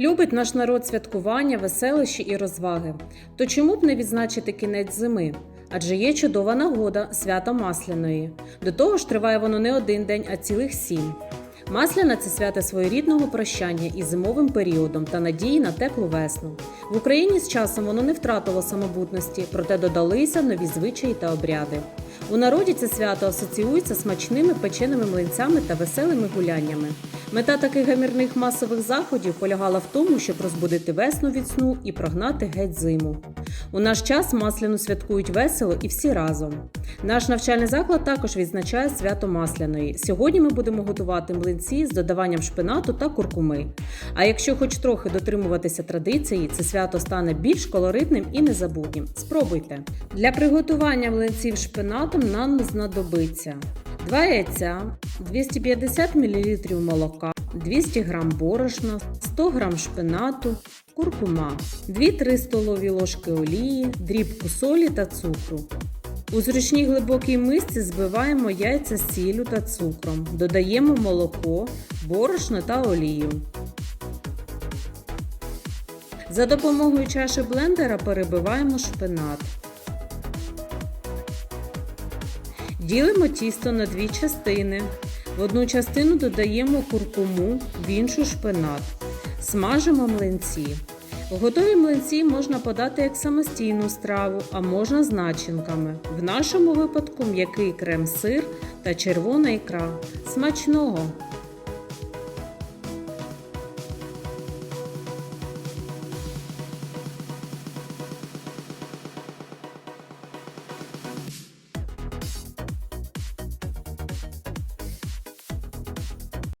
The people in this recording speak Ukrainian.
Любить наш народ святкування, веселищі і розваги. То чому б не відзначити кінець зими? Адже є чудова нагода свято Масляної. До того ж, триває воно не один день, а цілих сім. Масляна це свято своєрідного прощання із зимовим періодом та надії на теплу весну. В Україні з часом воно не втратило самобутності, проте додалися нові звичаї та обряди. У народі це свято асоціюється смачними печеними млинцями та веселими гуляннями. Мета таких гамірних масових заходів полягала в тому, щоб розбудити весну від сну і прогнати геть зиму. У наш час масляну святкують весело і всі разом. Наш навчальний заклад також відзначає свято Масляної. Сьогодні ми будемо готувати млинці з додаванням шпинату та куркуми. А якщо хоч трохи дотримуватися традиції, це свято стане більш колоритним і незабутнім. Спробуйте. Для приготування млинців шпинатом нам знадобиться 2 яйця, 250 мл молока, 200 г борошна, 100 г шпинату, куркума, 2-3 столові ложки олії, дрібку солі та цукру. У зручній глибокій мисці збиваємо яйця з сіллю та цукром, додаємо молоко, борошно та олію. За допомогою чаші блендера перебиваємо шпинат. Ділимо тісто на дві частини. В одну частину додаємо куркуму, в іншу шпинат. Смажимо млинці. Готові млинці можна подати як самостійну страву, а можна з начинками. В нашому випадку м'який крем-сир та червона ікра. Смачного!